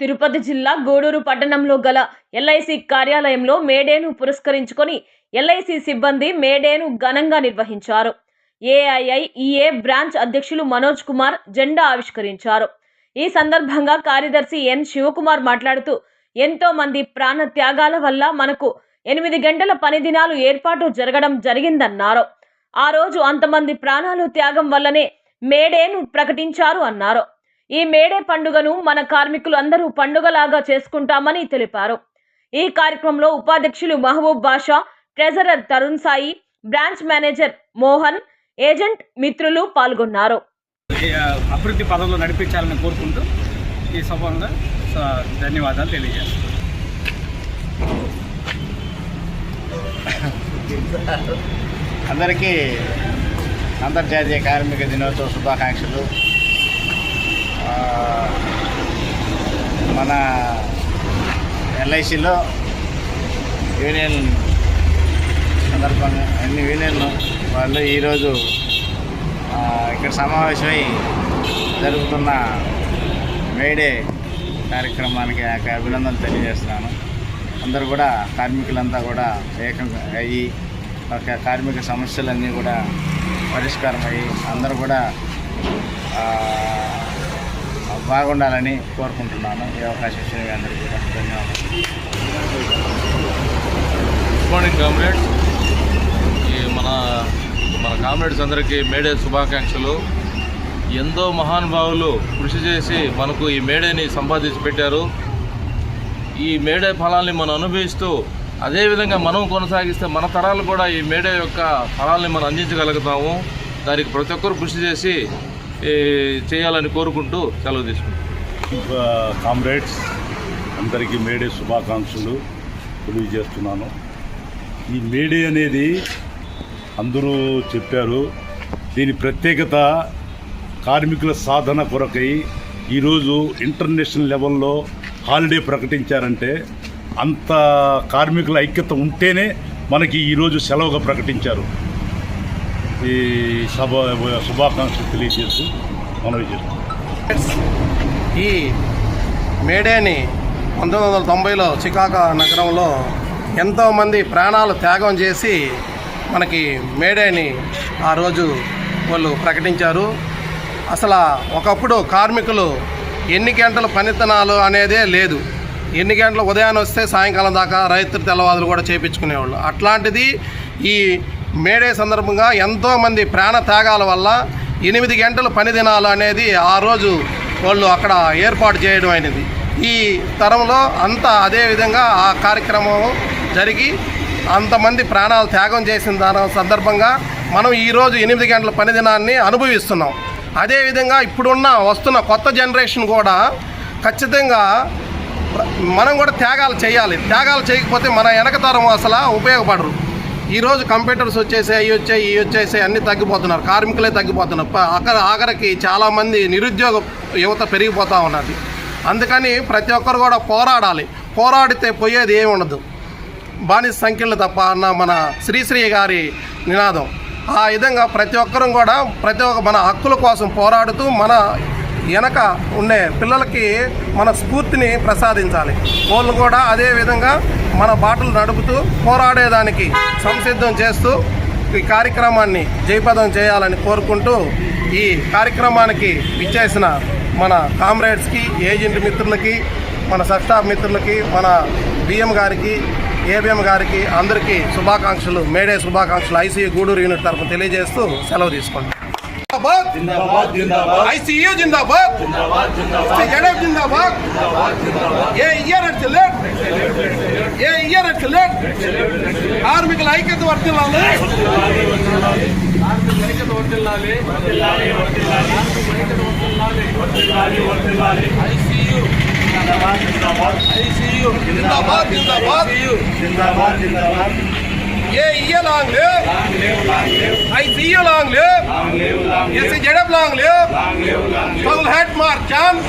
తిరుపతి జిల్లా గూడూరు పట్టణంలో గల ఎల్ఐసి కార్యాలయంలో మేడేను పురస్కరించుకొని ఎల్ఐసి సిబ్బంది మేడేను ఘనంగా నిర్వహించారు. ఏఐఐఈఏ బ్రాంచ్ అధ్యక్షులు మనోజ్ కుమార్ జెండా ఆవిష్కరించారు. ఈ సందర్భంగా కార్యదర్శి ఎన్ శివకుమార్ మాట్లాడుతూ ఎంతో మంది ప్రాణ త్యాగాల వల్ల మనకు ఎనిమిది గంటల పని దినాలు ఏర్పాటు జరగడం జరిగిందన్నారు. ఆ రోజు అంతమంది ప్రాణాలు త్యాగం వల్లనే మేడేను ప్రకటించారు అన్నారు. ఈ మేడే పండుగను మన కార్మికులు అందరూ పండుగలాగా చేసుకుంటామని తెలిపారు. ఈ కార్యక్రమంలో ఉపాధ్యక్షులు Mahaboob Basha treasurer Tarun Sai branch manager Mohan agent మిత్రులు పాల్గొన్నారు. అభివృద్ధి పదంలో నడిపించాలని కోరుకుంటూ ఈ సభంగా ధన్యవాదాలు తెలియజేస్తాను. అందరికీ అంతర్జాతీయ కార్మిక దినోత్సవ శుభాకాంక్షలు. మన ఎల్ఐసిలో యూనియన్ సందర్భంగా అన్ని యూనియన్లు వాళ్ళు ఈరోజు ఇక్కడ సమావేశమై జరుగుతున్న మేడే కార్యక్రమానికి నాకు అభినందనలు తెలియజేస్తున్నాను. అందరూ కూడా కార్మికులంతా కూడా ఏకం అయ్యి ఒక కార్మిక సమస్యలన్నీ కూడా పరిష్కారం అయ్యి అందరూ కూడా బాగుండాలని కోరుకుంటున్నాను. ఈ అవకాశం ఇచ్చిన మీ అందరికీ కూడా ధన్యవాదాలు. గుడ్ మార్నింగ్ కామ్రేడ్స్ ఈ మన మన కామ్రేడ్స్ అందరికీ మేడే శుభాకాంక్షలు. ఎంతో మహానుభావులు కృషి చేసి మనకు ఈ మేడేని సంపాదించి పెట్టారు. ఈ మేడే ఫలాల్ని మనం అనుభవిస్తూ అదేవిధంగా మనం కొనసాగిస్తే మన తరాలు కూడా ఈ మేడే యొక్క ఫలాల్ని మనం అందించగలుగుతాము. దానికి ప్రతి ఒక్కరు కృషి చేసి చేయాలని కోరుకుంటూ సెలవు తీసుకుంటాను కామ్రేడ్స్ అందరికీ మేడే శుభాకాంక్షలు తెలియజేస్తున్నాను. ఈ మేడే అనేది అందరూ చెప్పారు. దీని ప్రత్యేకత కార్మికుల సాధన కొరకై ఈరోజు ఇంటర్నేషనల్ లెవెల్లో హాలిడే ప్రకటించారంటే అంత కార్మికుల ఐక్యత ఉంటేనే మనకి ఈరోజు సెలవుగా ప్రకటించారు. ఈ సభ శుభాకాంక్షలు తెలియజేస్తూ మనవి చేస్తాం ఈ మేడేని పంతొమ్మిది వందల తొంభైలో చికాగో నగరంలో ఎంతోమంది ప్రాణాలు త్యాగం చేసి మనకి మేడేని ఆ రోజు వాళ్ళు ప్రకటించారు. అసలు ఒకప్పుడు కార్మికులు ఎన్ని గంటల పనితనాలు అనేదే లేదు. ఎన్ని గంటలు ఉదయాన్నే వస్తే సాయంకాలం దాకా రైతు తెల్లవాదులు కూడా చేపించుకునేవాళ్ళు. అట్లాంటిది ఈ మేడే సందర్భంగా ఎంతోమంది ప్రాణ త్యాగాల వల్ల ఎనిమిది గంటల పని దినాలు అనేది ఆ రోజు వాళ్ళు అక్కడ ఏర్పాటు చేయడం అయినది. ఈ తరంలో అంతా అదేవిధంగా ఆ కార్యక్రమం జరిగి అంతమంది ప్రాణాలు త్యాగం చేసిన దాని సందర్భంగా మనం ఈరోజు ఎనిమిది గంటల పని దినాన్ని అనుభవిస్తున్నాం. అదేవిధంగా ఇప్పుడున్న వస్తున్న కొత్త జనరేషన్ కూడా ఖచ్చితంగా మనం కూడా త్యాగాలు చేయాలి. త్యాగాలు చేయకపోతే మన వెనక తరం అసలు ఉపయోగపడరు. ఈరోజు కంప్యూటర్స్ వచ్చేసాయి అవి వచ్చాయి ఇవి వచ్చేసాయి అన్నీ తగ్గిపోతున్నారు. కార్మికులే తగ్గిపోతున్నారు. అక్కడ ఆఖరికి చాలామంది నిరుద్యోగ యువత పెరిగిపోతూ ఉన్నది అందుకని ప్రతి ఒక్కరు కూడా పోరాడాలి. పోరాడితే పోయేది ఏమి ఉండదు. బానిస సంఖ్యలు తప్ప అన్న మన శ్రీశ్రీ గారి నినాదం. ఆ విధంగా ప్రతి ఒక్కరం కూడా ప్రతి ఒక్క మన హక్కుల కోసం పోరాడుతూ మన వెనక ఉండే పిల్లలకి మన స్ఫూర్తిని ప్రసాదించాలి. వాళ్ళు కూడా అదే విధంగా మన బాటలు నడుపుతూ పోరాడేదానికి సంసిద్ధం చేస్తూ ఈ కార్యక్రమాన్ని జయపదం చేయాలని కోరుకుంటూ ఈ కార్యక్రమానికి ఇచ్చేసిన మన కామ్రేడ్స్కి ఏజెంట్ మిత్రులకి మన సబ్స్టాఫ్ మిత్రులకి మన బిఎం గారికి ఏబిఎం గారికి అందరికీ శుభాకాంక్షలు. మేడే శుభాకాంక్షలు. ఐసీయూ గూడూరు యూనిట్ తరఫున తెలియజేస్తూ సెలవు తీసుకోండి ICU Zindabad జడబ్ Zindabad A year at late A year at late కార్మికుల ఐక్యత వర్తిల్లాలి జిందాబాద్ జిందాబాద్ ఏ ఇయ long live ICU long live SC జడబ్ long live struggle head march on